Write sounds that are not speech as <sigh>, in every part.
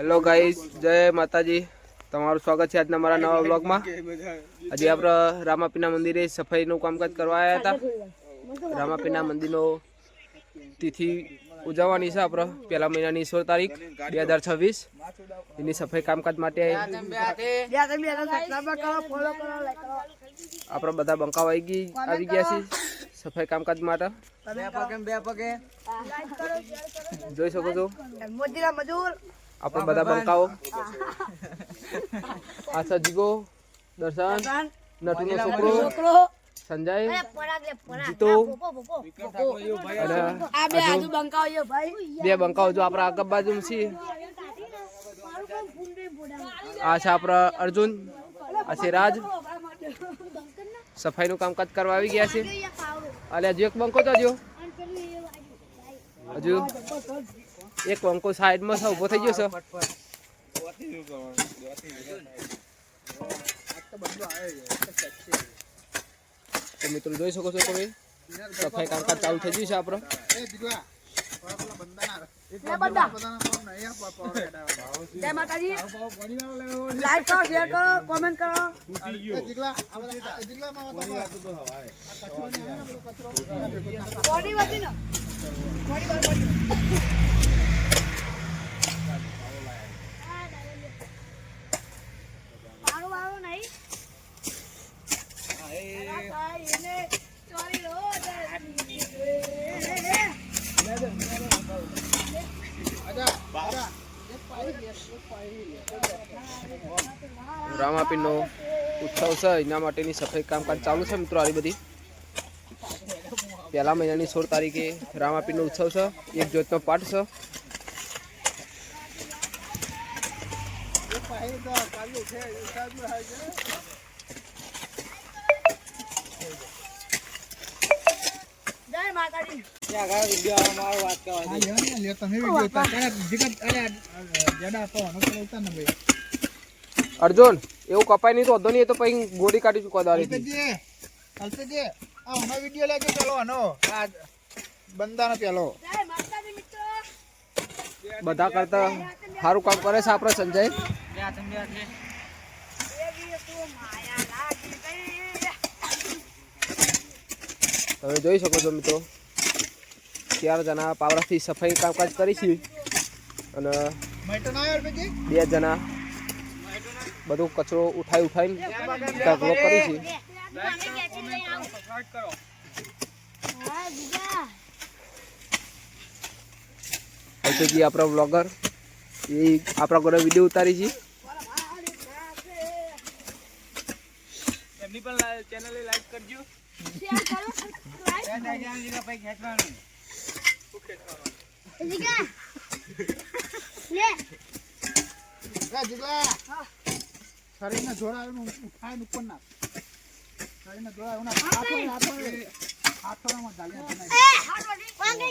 Hello guys જય માતાજી. તમારું સ્વાગત છે આજના મારા નવા બ્લોગમાં આજે આપણે રામાપીના મંદિરે સફાઈનું કામકાજ કરવા આવ્યા હતા. રામાપીના મંદિરનો તિથિ ઉજવવાની છે આપણે પહેલા મહિનાની સોળ તારીખ બે હજાર છવ્વીસ. એની સફાઈ કામકાજ માટે આપણે બધા બંકાવ આવી ગઈ આવી ગયા છીએ સફાઈ કામકાજ માટે. જોઈ શકો છો. મોતીના મજૂર આપણે બધા બંકાઓ <laughs> આ સજીગો દર્શન નટુનો છોકરો છોકરો. સંજય પરાગ જીતો બે આજુ બે બંકાઓ જો આપણા આગળ બાજુ છે. આ છે આપણા અર્જુન આ છે રાજ. સફાઈનું કામકાજ કરવા આવી ગયા છે. અલે હજુ એક બંકો તો હજુ. હજુ. એક અંકો સાઈડમાં છે ઊભો થઈ ગયો છે. તો મિત્રો જોઈ શકો છો તમે? સફાઈ કામકાજ ચાલુ થઈ ગયું છે આપણો. જય માતાજી. લાઈક કરો શેર કરો કોમેન્ટ કરો. બોડી વધી ને બોડી બોડી મારું મારું નહીં એને ચોરી લો રામાપીરનો ઉત્સવ છે. એના માટેની સફાઈ કામકાજ ચાલુ છે મિત્રો આવી બધી. પહેલા મહિનાની સોળ તારીખે રામાપીરનો ઉત્સવ છે. એક જ્યોતનો પાઠ છે. માતાજી. અર્જુન એવું કપાય નહીં તો વધો નહીં એ તો પછી ગોળી કાઢી ચૂકવા દાડીથી ચાલો આનો જય માતાજી પેલો બધા કરતા સારું કામ કરે છે આપણે સંજય દેવી તું માયા લાગી ગઈ તમે જોઈ શકો છો મિત્રો ચાર જણા પાવડાથી સફાઈ કામકાજ કરી છે અને બે જણા બધું કચરો ઉઠાઈ ઉઠાઈને ઢગલો કરી છે. હજુજી આપણા વ્લોગર એ આપણા ઘરે વીડિયો ઉતારી છે. એમની પણ ચેનલ લાઈક કરજો. શરીરને જોડાયું ઉઠાય ઉપર ના શરીરને જોડાયું ના હાથો હાથો હાથોમાં ડાલિયા બનાવી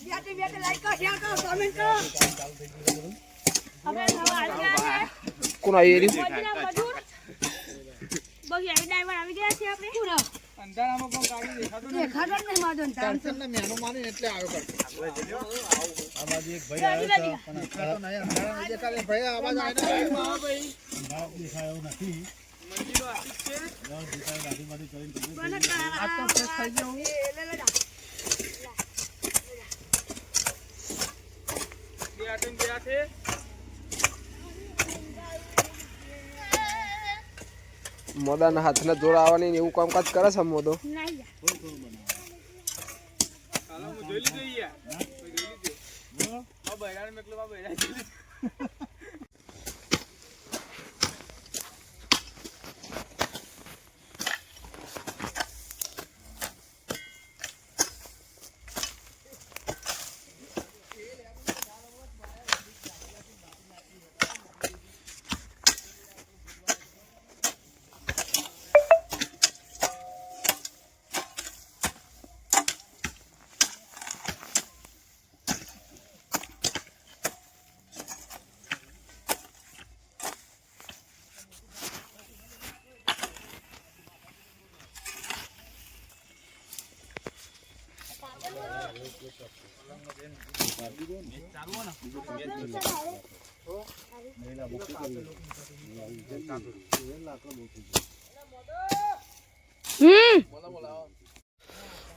બેટી બેટી લાઈક કરો શેર કરો કોમેન્ટ કરો. આપણે નવા આવી છે. કોણ આવી રહ્યું? મોજીના મજૂર. બહુ આવી ગયા છે આપણે. પૂરો. અંધારામાં પણ દેખાતું નથી. મેનું એટલે આવ્યો કરતો. જલ્દી જલ્દી દેખાતો નહીં, અંધારામાં દેખાડે. ભાઈ, અવાજ આવે ને? કોને કરાવા આ તો ફ્રેશ થઈ ગયો હું. એ આટન ગયા છે. મોદાના હાથના જોડા આવવાની એવું કામકાજ કરે છે મોદો? જોઈ લીધું યાર જોઈ લીધું? બૈરાણ મેકલું બૈરાણ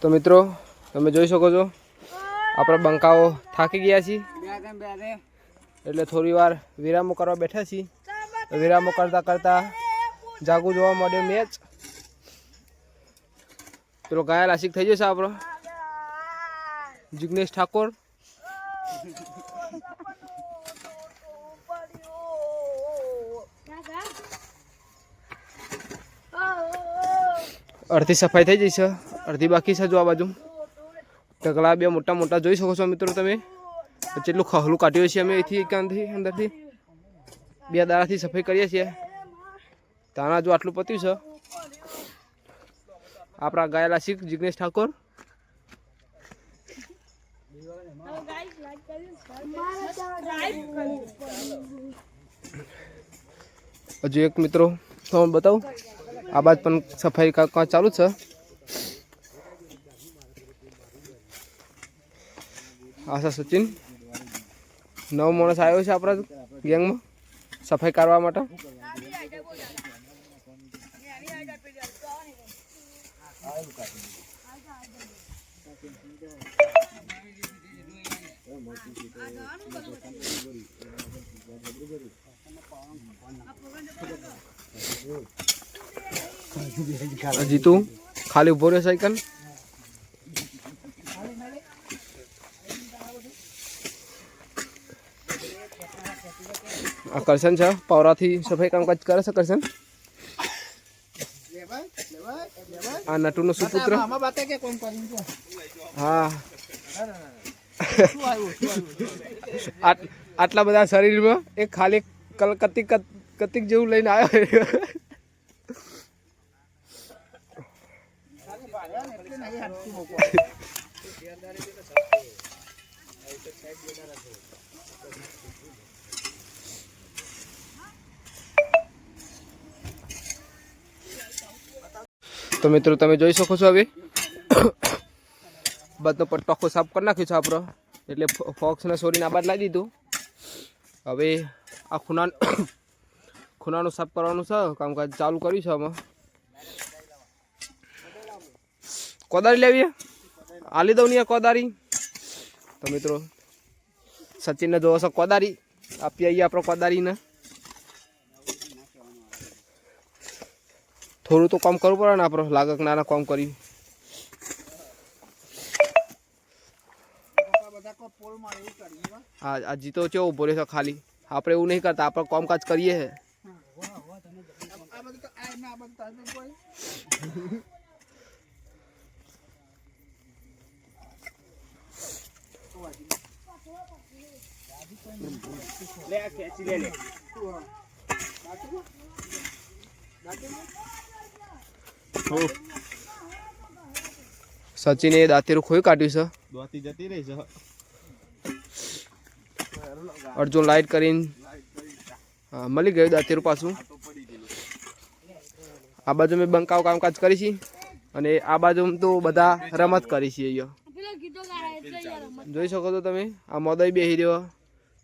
તો મિત્રો, તમે જોઈ શકો છો, આપણા બંકાઓ થાકી ગયા છીએ. એટલે થોડી વાર વિરામો કરવા બેઠા છીએ. વિરામો કરતા કરતા જાગુ જોવા મળ્યો મેચ પેલો ઘાયલ આશિક થઈ જશે આપણો. જિગ્નેશ ઠાકોર. અડધી સફાઈ થઈ જઈ છે અડધી બાકી છે જો આ બાજુ. ઢગલા બે મોટા મોટા જોઈ શકો છો મિત્રો તમે. જેટલું ખહલું કાઢ્યું છે અમે અહીંથી એકાંતથી અંદરથી. બે દાડાથી સફાઈ કરીએ છીએ. તાના જો આટલું પત્યું છે. આપણા ગાયેલા શીખ જિગ્નેશ ઠાકોર. હજુ એક મિત્રો તમે બતાવું. આ બાદ પણ સફાઈ કામ ચાલુ છે. આશા સચિન. નવો માણસ આવ્યો છે આપણા ગેંગમાં સફાઈ કરવા માટે. જીતુ ખાલી ઊભો રહ્યો સાયકલ? આ કરશન છે, પાવરાથી સફાઈ કામકાજ કરે છે કરશન? આ નટુનો સુપુત્ર? હા. આટલા બધા શરીરમાં એક ખાલી કલકત્તી કત- કતિક જેવું લઈને આવ્યો. તો મિત્રો, તમે જોઈ શકો છો હવે બધો પટ્ટો સાફ કરી નાખ્યો છે આપણો. એટલે ફોક્સને સોરીને આબાદ લાવી દીધું. હવે આ ખૂના <coughs> ખૂનાનું સાફ કરવાનું છે. કામકાજ ચાલુ કર્યું છે આમાં. કોદારી લેવી આલી દઉં નહીં કોદારી તો મિત્રો, સચિનને જોવો છો કોદારી આપી આવીએ આપણો કોદારીને થોડું તો કામ કરવું પડે ને આપણો. લાગક નાના કામ કરી આ બધા કો પોલ મારે એવું કરી હો. આ આ જીતો કેવો ઊભો રહ્યો છે ખાલી આપણે એવું નહીં કરતા આપણે કામકાજ કરીએ છે આ બધું તો આ એમને આ બધું તાજું કોઈ સચિને દાંતેરું ખોઈ કાઢ્યું છે દોતી જતી રહી છે અર્જુન લાઈટ કરીને હા મળી ગયું દાંતેરું પાછું આ બાજુ મેં બંકાવ કામકાજ કરી છે અને આ બાજુ તો બધા રમત કરી છે પેલો જોઈ શકો છો તમે, આ મોદય બેસી રહ્યો,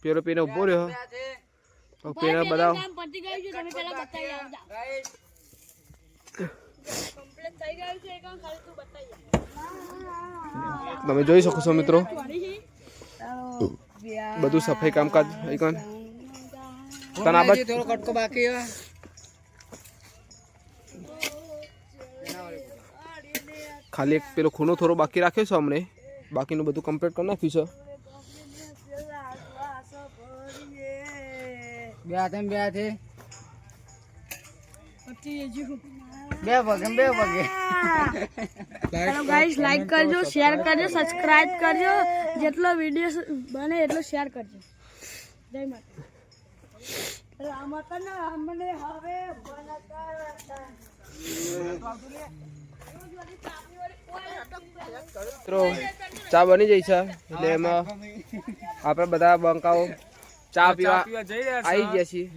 પેલો પેને ઊભો રહ્યો. હવે બધા તમે પેલા જોઈ શકો છો મિત્રો. બધું સફાઈ કામકાજ અહીં તને આ બાજુ થોડો કટકો બાકી હે. ખાલી એક પેલો ખૂનો થોડો બાકી રાખ્યો છે અમને બાકીનું બધું કમ્પ્લીટ કરી નાખ્યું છે. બે હાથે બે હાથે. પછી હજુ બે પગે બે પગે. ચલો ગાઈસ લાઈક કરજો શેર કરજો સબસ્ક્રાઇબ કરજો. જેટલો વીડિયો બને એટલો શેર કરજો. જય માતા રામકના અમને હવે ચા બની જઈ છે. એટલે એમાં આપણે બધા બંકાઓ ચા પીવા આવી ગયા છીએ.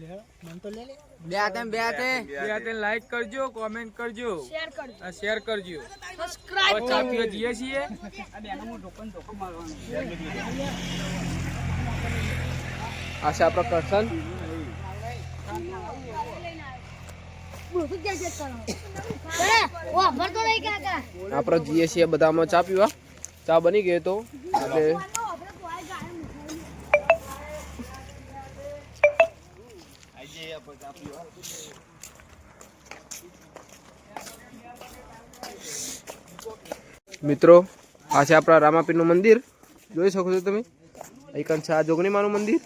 બે હાથે બે હાથે. બે હાથે. લાઈક કરજો કોમેન્ટ કરજો. શેર કરજો. શેર કરજો. સબસ્ક્રાઇબ પીવા જઈએ છીએ. આ છે આપણો છીએ બધામાં ચા પીવા. ચા બની ગઈ તો. એટલે મિત્રો, આ છે આપણા રામાપીરનું મંદિર. જોઈ શકો છો તમે? અહીંકાન છે આ જોગણીમાનું મંદિર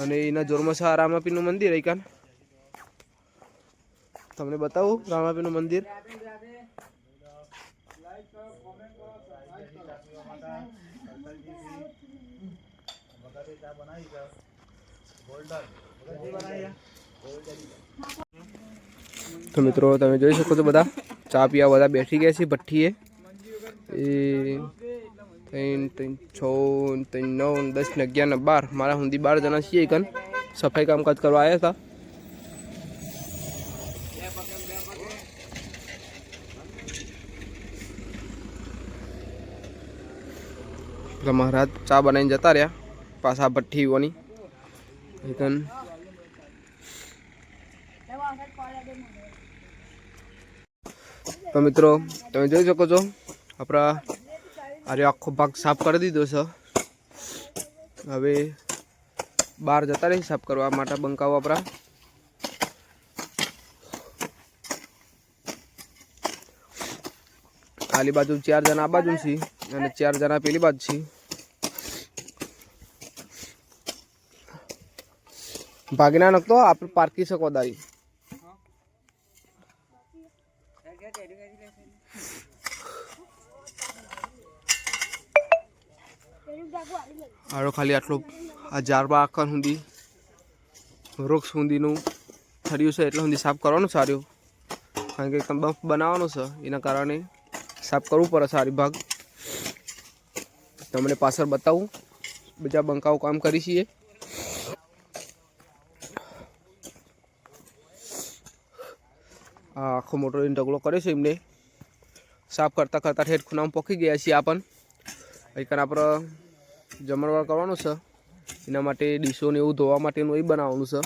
અને એના જોરમાં છે આ રામાપીરનું મંદિર અહીંકાન તમને બતાવું રામાપીરનું મંદિર. તો મિત્રો, તમે જોઈ શકો છો બધા. ચા પીવા બધા બેઠી ગયા છે ભઠ્ઠીએ. એ ત્રણ ત્રણ, છ, ત્રણ, નવ, દસ ને અગિયાર ને બાર. મારા સુધી બાર જણા છીએ કન સફાઈ કામકાજ કરવા આવ્યા હતા તો મહારાજ ચા બનાવીને જતા રહ્યા પાછા ભઠ્ઠીઓની. એકન તો મિત્રો, તમે જોઈ શકો છો, આપણા અરે આખો ભાગ સાફ કરી દીધો છે. હવે બહાર જતા રહી સાફ કરવા માટે બંકાઓ આપણા. આલી બાજુ ચાર જણા આ બાજુ છે અને ચાર જણા પેલી બાજુ છે ભાગના નકતો, આપણે પારકી શકો દારી. આડો ખાલી આટલો આ જારબા આખર સુધી, વૃક્ષ સુધીનું થર્યું છે એટલે સુધી સાફ કરવાનું સારું. કારણ કે બફ બનાવવાનો છે, એના કારણે સાફ કરવું પડે સારી ભાગ. તમને પાછળ બતાવું, બીજા બંકાઓ કામ કરી છીએ. આ આખો મોટો ઢગલો કર્યો છે એમને. સાફ કરતાં કરતાં ઠેઠ ખૂણામાં પોકી ગયા છીએ આપણ. અહીં આપણે જમણવાર કરવાનું છે. એના માટે ડીશોને એવું ધોવા માટેનું એ બનાવવાનું છે.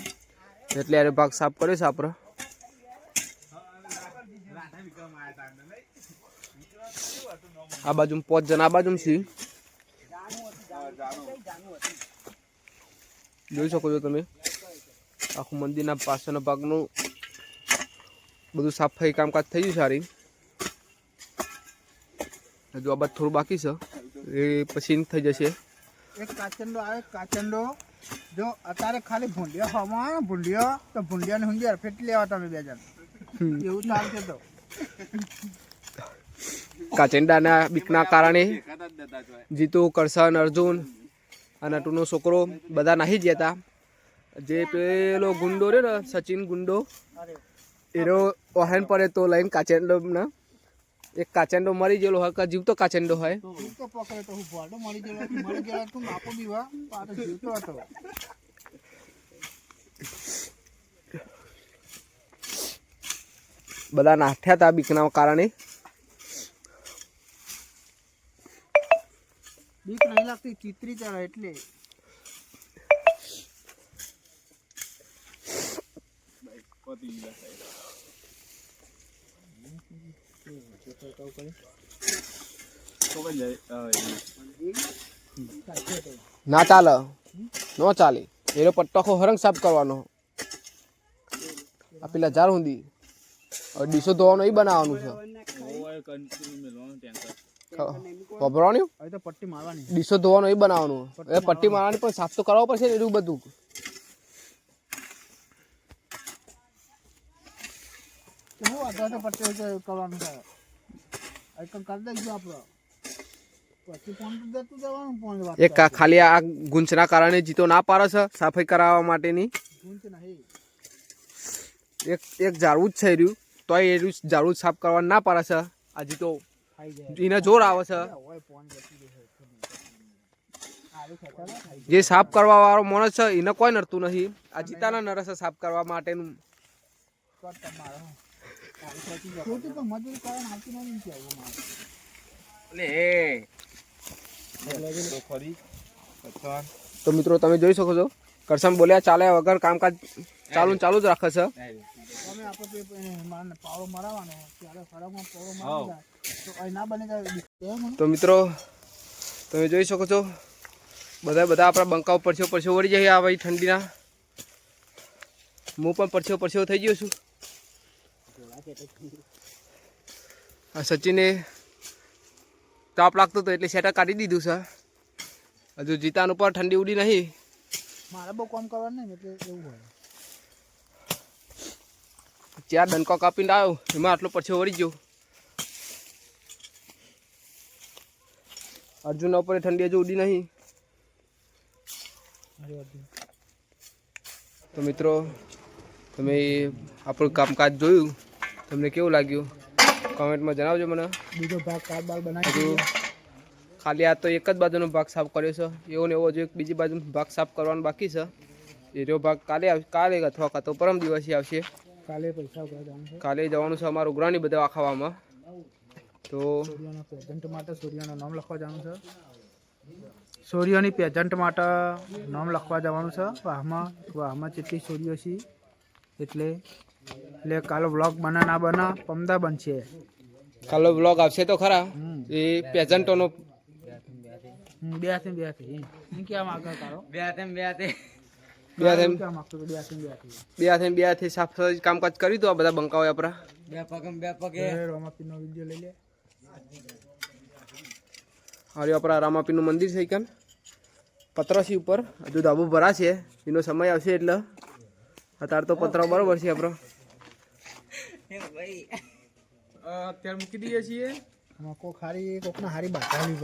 એટલે યારે ભાગ સાફ કર્યો છે આપણે. આ બાજુ પાંચ જણા, આ બાજુ છે જોઈ શકો છો તમે. આખું મંદિરના પાછળના ભાગનું બધું સાફાઈ કામકાજ થઈ ગયું સારી હજુ આ બાજુ થોડું બાકી છે. એ પછી થઈ જશે. એક કાચંડો આવે કાચંડો જો અત્યારે ખાલી ભૂંડિયો હવામાં ભૂંડિયો તો ભૂંડિયાને હુંડિયા ફેટી લેવા તમે બે જણ. એવું ચાલશે તો. કાચેંડાના બીકના કારણે જીતુ કરશન અર્જુન અને ટુનો છોકરો બધા નાહી જતા હતા જે પેલો ગુંડો રહ્યો ને સચિન ગુંડો એનો વાહન પડે તો લઈને કાચંડો ને એક કાચંડો મરી ગયેલો હોય કે જીવતો કાચંડો હોય. જીવ પકડે તો હું ભોડો મળી ગયેલો મળી ગયેલો તું માપો બીવા પાછો જીવતો હતો. બધા નાઠ્યા હતા બીકના કારણે. બીક નહીં લાગતી ચિત્રી ચડે એટલે. ના ચાલે. ન ચાલે. એનો પટ્ટો હરંગ સાફ કરવાનો. આ પેલા જાર ઊંધી ડીસો ડીશો ધોવાનું એ બનાવવાનું છે. વાપરવાનું પટ્ટી મારવાની. ડીશો ધોવાનું એ બનાવવાનું. એ પટ્ટી મારવાની પણ સાફ તો કરવો પડશે ને એવું બધું. હું વાંધો છે પટ્ટી કરવાનું અહીં કંઈક કરી દઈશું આપણે તો એક ખાલી આ ગુંચના કારણે જીતો ના પાડે છે સફાઈ કરાવવા માટેની? એક એક ઝાડવું જ થઈ રહ્યું. તોય એ ઝાડવું સાફ કરવા ના પાડે છે. આ જીતો એને જોર આવે છે. જે સાફ કરવા વાળો માણસ છે એને કોઈ નડતું નથી આ જીતાના નરસ છે સાફ કરવા માટેનું. ખોટી તો મજૂરી કરવાનું આવતી નથી કે તો મિત્રો તમે જોઈ શકો છો. કરસમ બોલ્યા ચાલ્યા વગર કામકાજ ચાલુ ચાલુ જ રાખે છે. તો મિત્રો તમે જોઈ શકો છો. બધા બધા આપણા બંકાઓ પરછો પરછો વળી જાય આ ભાઈ ઠંડીના. હું પણ પરછો પરછો થઈ ગયો છું. આ સચિને તાપ લાગતો હતો એટલે સેટર કાઢી દીધું છે. હજુ જીતાન ઉપર ઠંડી ઉડી નહીં. મારે બહુ કામ કરવાનું નહીં એટલે એવું હોય. ચાર દનકો કાપીને આવ્યો એમાં આટલો પછી વળી ગયો. અર્જુન ઉપર ઠંડી હજુ ઉડી નહીં. તો મિત્રો તમે આપણું કામકાજ જોયું. તમને કેવું લાગ્યું? કોમેન્ટમાં જણાવજો મને. બીજો ભાગ કાર્ડ બાર બનાવી ખાલી આ તો એક જ બાજુનો ભાગ સાફ કર્યો છે. એવો ને એવો હજુ એક બીજી બાજુ ભાગ સાફ કરવાનો બાકી છે. એ રહ્યો ભાગ કાલે આવશે કાલે અથવા કાં તો પરમ દિવસે આવશે. કાલે પૈસા કાલે જવાનું છે અમારું ઉઘરાણી બધા આખાવામાં તો સૂર્યના પ્રેઝન્ટ માટે સૂર્યનું નામ લખવા જવાનું છે. સૂર્યની પ્રેઝન્ટ માટે નામ લખવા જવાનું છે. વાહમાં વાહમાં જેટલી સૂર્યો છે એટલે એટલે કાલો બ્લોગ બના ના બના પમદા બનશે. કાલો બ્લોગ આવશે તો ખરા. એ પેજન્ટોનો બે હાથે બે હાથે એમ. એમ કેવા માંગે બે હાથે બે હાથે. બે હાથે બે હાથે. સાફ સફાઈ કામકાજ કર્યું તો આ બધા બંકાઓ આપણા? હવે રોમાપીરનો વીડિયો લઈ લે. હારે આપણા રામાપીનું મંદિર છે કેમ પતરાસી ઉપર. હજુ ધાબુ ભરાશે. એનો સમય આવશે એટલે. અત્યારે તો પતરા બરોબર છે આપણો. અત્યારે મૂકી દઈએ છીએ. કોક હારી કોકના હારી બાંધાવી